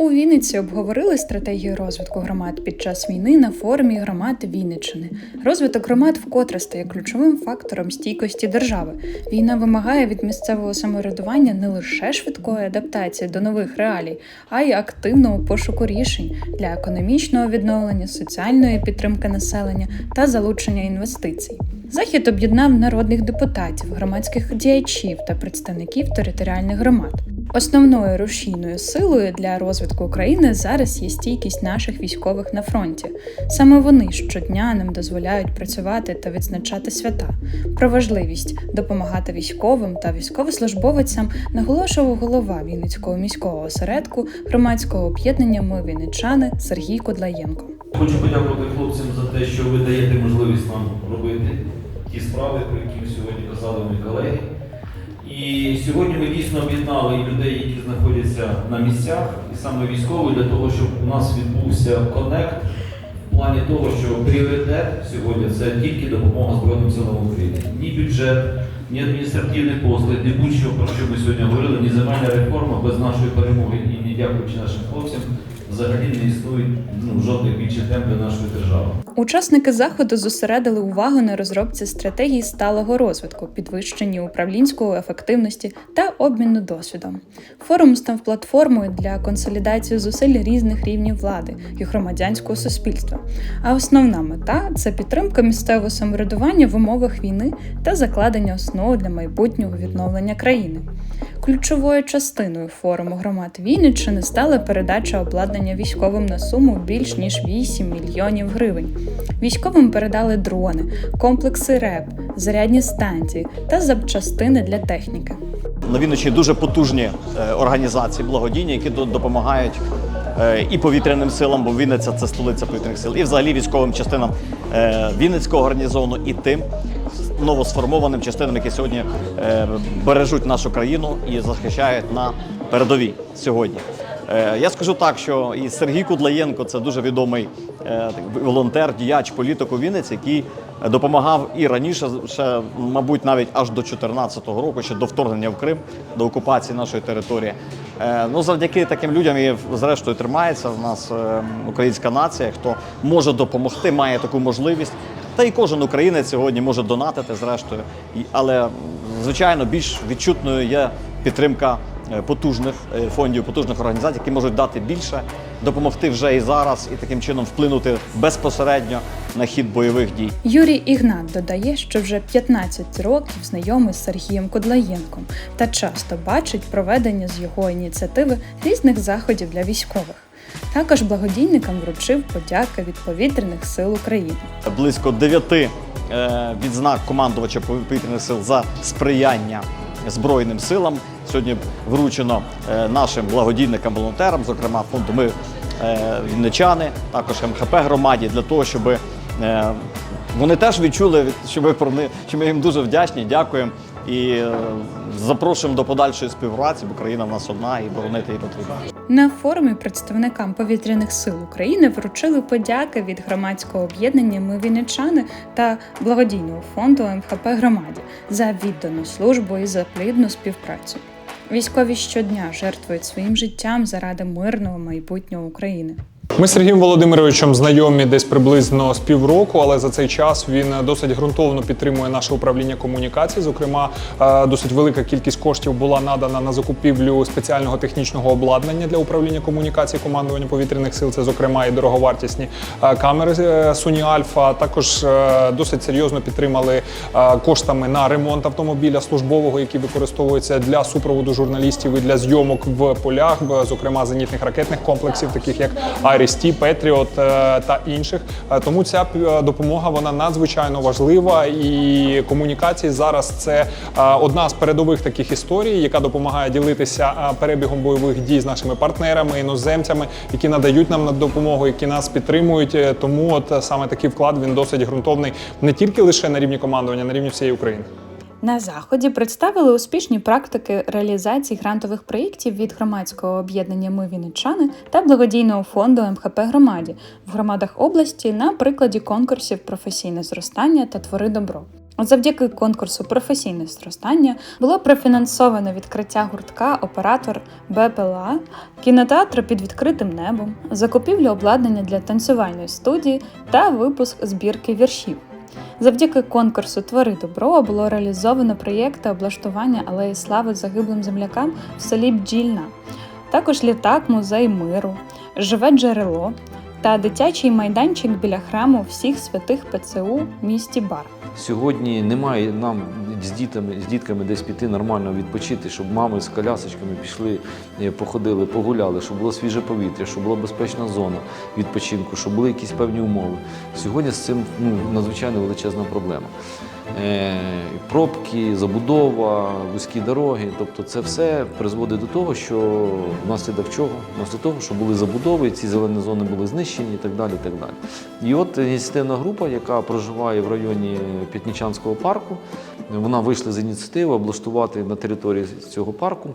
У Вінниці обговорили стратегію розвитку громад під час війни на форумі громад Вінниччини. Розвиток громад вкотре стає ключовим фактором стійкості держави. Війна вимагає від місцевого самоврядування не лише швидкої адаптації до нових реалій, а й активного пошуку рішень для економічного відновлення, соціальної підтримки населення та залучення інвестицій. Захід об'єднав народних депутатів, громадських діячів та представників територіальних громад. Основною рушійною силою для розвитку України зараз є стійкість наших військових на фронті. Саме вони щодня нам дозволяють працювати та відзначати свята. Про важливість допомагати військовим та військовослужбовцям наголошував голова Вінницького міського осередку громадського об'єднання Ми Вінничани Сергій Кудлаєнко. Хочу подякувати хлопцям за те, що ви даєте можливість нам робити ті справи, про які сьогодні казали мої колеги. І сьогодні ми дійсно об'єднали людей, які знаходяться на місцях, і саме військові, для того, щоб у нас відбувся коннект в плані того, що пріоритет сьогодні це тільки допомога Збройним силам України. Ні бюджет, ні адміністративний послуг, ні будь-що, про що ми сьогодні говорили, ні земельна реформа без нашої перемоги і не дякуючи нашим хлопцям, взагалі не існують ну, жодних більше тем для нашої держави. Учасники заходу зосередили увагу на розробці стратегії сталого розвитку, підвищенні управлінської ефективності та обміну досвідом. Форум став платформою для консолідації зусиль різних рівнів влади і громадянського суспільства. А основна мета це підтримка місцевого самоврядування в умовах війни та закладення основ для майбутнього відновлення країни. Ключовою частиною форуму громад Вінниччини стала передача обладнання військовим на суму більш ніж 8 мільйонів гривень. Військовим передали дрони, комплекси РЕП, зарядні станції та запчастини для техніки. На Вінниччині дуже потужні е, організації благодійні, які допомагають е, і повітряним силам, бо Вінниця це столиця повітряних сил, і взагалі військовим частинам е, Вінницького гарнізону і тим новосформованим частинам, які сьогодні бережуть нашу країну і захищають на передовій сьогодні. Е, Я скажу так, що і Сергій Кудлаєнко це дуже відомий е, волонтер, діяч, політик у Вінниці, який допомагав і раніше, ще, мабуть, навіть аж до 2014 року, ще до вторгнення в Крим, до окупації нашої території. Е, Ну, завдяки таким людям і зрештою тримається в нас українська нація. Хто може допомогти, має таку можливість. Та і кожен українець сьогодні може донатити, зрештою. Але, звичайно, більш відчутною є підтримка потужних е, фондів, потужних організацій, які можуть дати більше, допомогти вже і зараз, і таким чином вплинути безпосередньо на хід бойових дій. Юрій Ігнат додає, що вже 15 років знайомий з Сергієм Кудлаєнком та часто бачить проведення з його ініціативи різних заходів для військових. Також благодійникам вручив подяки від повітряних сил України. близько дев'яти е, відзнак командувача повітряних сил за сприяння Збройним силам. Сьогодні вручено е, нашим благодійникам, волонтерам, зокрема фонду Ми е, Вінничани, також МХП громаді, для того, щоб е, вони теж відчули, що ми про них, що ми їм дуже вдячні, дякуємо і е, запрошуємо до подальшої співпраці, бо країна в нас одна і боронити її потрібно. На форумі представникам повітряних сил України вручили подяки від громадського об'єднання Ми Вінничани та благодійного фонду МХП громаді за віддану службу і за плідну співпрацю. Військові щодня жертвують своїм життям заради мирного майбутнього України. Ми з Сергієм Володимировичем знайомі десь приблизно з півроку, але за цей час він досить ґрунтовно підтримує наше управління комунікацій. Зокрема, е, досить велика кількість коштів була надана на закупівлю спеціального технічного обладнання для управління комунікацій командування повітряних сил. Це зокрема і дороговартісні е, камери е, Sony Alpha. Також е, досить серйозно підтримали е, коштами на ремонт автомобіля службового, який використовується для супроводу журналістів і для зйомок в полях, зокрема зенітних ракетних комплексів, таких як Айріс-Ті, Петріот е, та інших. Е, Тому ця е, допомога вона надзвичайно важлива. І комунікації зараз це одна з передових таких історій, яка допомагає ділитися перебігом бойових дій з нашими партнерами, іноземцями, які надають нам на допомогу, які нас підтримують. Тому от саме такий вклад він досить ґрунтовний не тільки лише на рівні командування, а на рівні всієї України. На заході представили успішні практики реалізації грантових проєктів від громадського об'єднання Ми Вінничани та благодійного фонду МХП громаді в громадах області на прикладі конкурсів професійне зростання та твори добро. Завдяки конкурсу професійне зростання було профінансовано відкриття гуртка оператор БПЛА, кінотеатру під відкритим небом, закупівлю обладнання для танцювальної студії та випуск збірки віршів. Завдяки конкурсу Твори добро було реалізовано проєкти облаштування алеї слави загиблим землякам в селі Бджільна, також літак Музей миру, живе джерело та дитячий майданчик біля храму всіх святих ПЦУ в місті Бар. Сьогодні немає нам з дітьми, з дітками десь піти нормально відпочити, щоб мами з колясочками пішли, е, походили, погуляли, щоб було свіже повітря, щоб була безпечна зона відпочинку, щоб були якісь певні умови. Сьогодні з цим ну, надзвичайно величезна проблема. Е, пробки, забудова, вузькі дороги. Тобто це все призводить до того, що внаслідок чого? Внаслідок того, що були забудови, ці зелені зони були знищені і так далі. І, так далі. і от ініціативна група, яка проживає в районі П'ятнічанського парку, вона вийшла з ініціативи облаштувати на території цього парку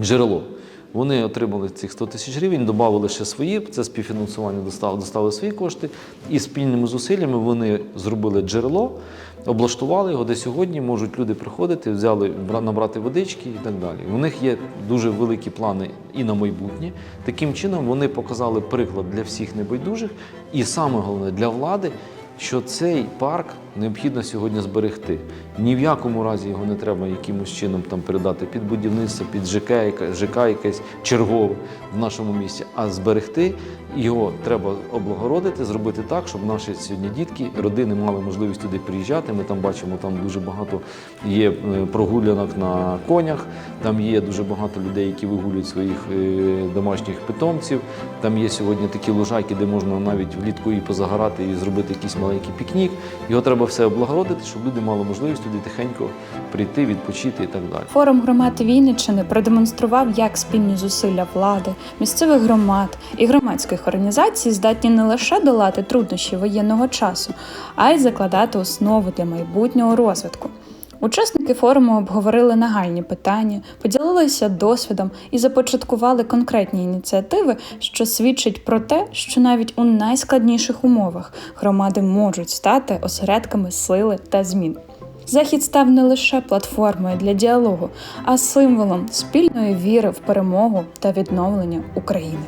джерело. Вони отримали цих 100 тисяч гривень, додали ще свої, це співфінансування достали, достали свої кошти, і спільними зусиллями вони зробили джерело, облаштували його, де сьогодні можуть люди приходити, взяли набрати водички і так далі. У них є дуже великі плани і на майбутнє. Таким чином вони показали приклад для всіх небайдужих, і саме головне для влади. Що цей парк необхідно сьогодні зберегти. Ні в якому разі його не треба якимось чином там передати під будівництво, під ЖК, ЖК якесь чергове в нашому місті, а зберегти його треба облагородити, зробити так, щоб наші сьогодні дітки, родини мали можливість туди приїжджати. Ми там бачимо, там дуже багато є е, прогулянок на конях, там є дуже багато людей, які вигулюють своїх е, домашніх питомців. Там є сьогодні такі лужайки, де можна навіть влітку і позагорати, і зробити якийсь маленький пікнік. Його треба все облагородити, щоб люди мали можливість туди тихенько прийти, відпочити і так далі. Форум громад Вінниччини продемонстрував, як спільні зусилля влади, місцевих громад і громадських організацій здатні не лише долати труднощі воєнного часу, а й закладати основу для майбутнього розвитку. Учасники форуму обговорили нагальні питання, поділилися досвідом і започаткували конкретні ініціативи, що свідчить про те, що навіть у найскладніших умовах громади можуть стати осередками сили та змін. Захід став не лише платформою для діалогу, а символом спільної віри в перемогу та відновлення України.